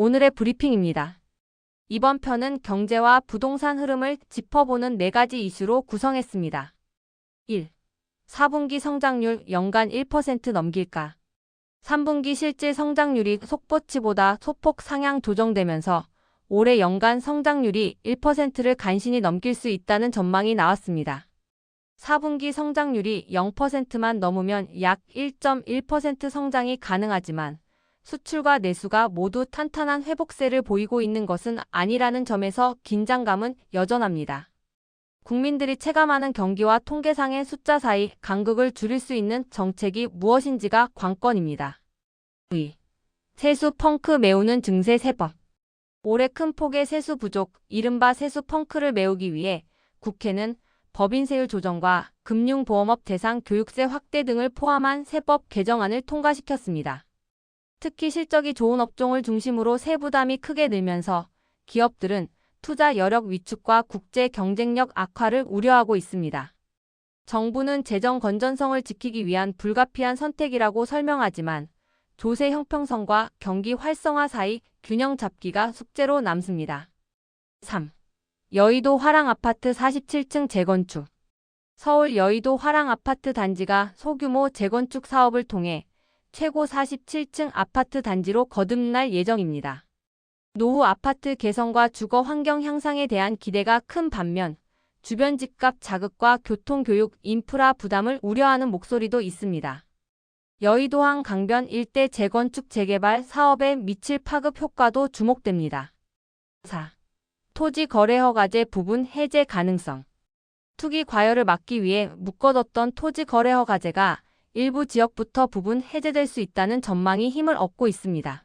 오늘의 브리핑입니다. 이번 편은 경제와 부동산 흐름을 짚어보는 네 가지 이슈로 구성했습니다. 1. 4분기 성장률 연간 1% 넘길까? 3분기 실질 성장률이 속보치보다 소폭 상향 조정되면서 올해 연간 성장률이 1%를 간신히 넘길 수 있다는 전망이 나왔습니다. 4분기 성장률이 0%만 넘으면 약 1.1% 성장이 가능하지만 수출과 내수가 모두 탄탄한 회복세를 보이고 있는 것은 아니라는 점에서 긴장감은 여전합니다. 국민들이 체감하는 경기와 통계상의 숫자 사이 간극을 줄일 수 있는 정책이 무엇인지가 관건입니다. 2. 세수 펑크 메우는 증세 세법 올해 큰 폭의 세수 부족, 이른바 세수 펑크를 메우기 위해 국회는 법인세율 조정과 금융보험업 대상 교육세 확대 등을 포함한 세법 개정안을 통과시켰습니다. 특히 실적이 좋은 업종을 중심으로 세부담이 크게 늘면서 기업들은 투자 여력 위축과 국제 경쟁력 악화를 우려하고 있습니다. 정부는 재정 건전성을 지키기 위한 불가피한 선택이라고 설명하지만 조세 형평성과 경기 활성화 사이 균형 잡기가 숙제로 남습니다. 3. 여의도 화랑 아파트 47층 재건축 서울 여의도 화랑 아파트 단지가 소규모 재건축 사업을 통해 최고 47층 아파트 단지로 거듭날 예정입니다. 노후 아파트 개선과 주거 환경 향상에 대한 기대가 큰 반면 주변 집값 자극과 교통 교육 인프라 부담을 우려하는 목소리도 있습니다. 여의도항 강변 일대 재건축 재개발 사업에 미칠 파급 효과도 주목됩니다. 4. 토지 거래 허가제 부분 해제 가능성 투기 과열을 막기 위해 묶어뒀던 토지 거래 허가제가 일부 지역부터 부분 해제될 수 있다는 전망이 힘을 얻고 있습니다.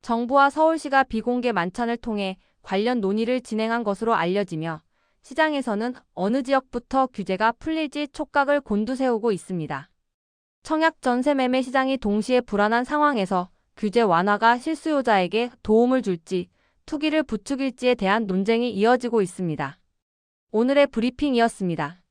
정부와 서울시가 비공개 만찬을 통해 관련 논의를 진행한 것으로 알려지며 시장에서는 어느 지역부터 규제가 풀릴지 촉각을 곤두세우고 있습니다. 청약 전세 매매 시장이 동시에 불안한 상황에서 규제 완화가 실수요자에게 도움을 줄지 투기를 부추길지에 대한 논쟁이 이어지고 있습니다. 오늘의 브리핑이었습니다.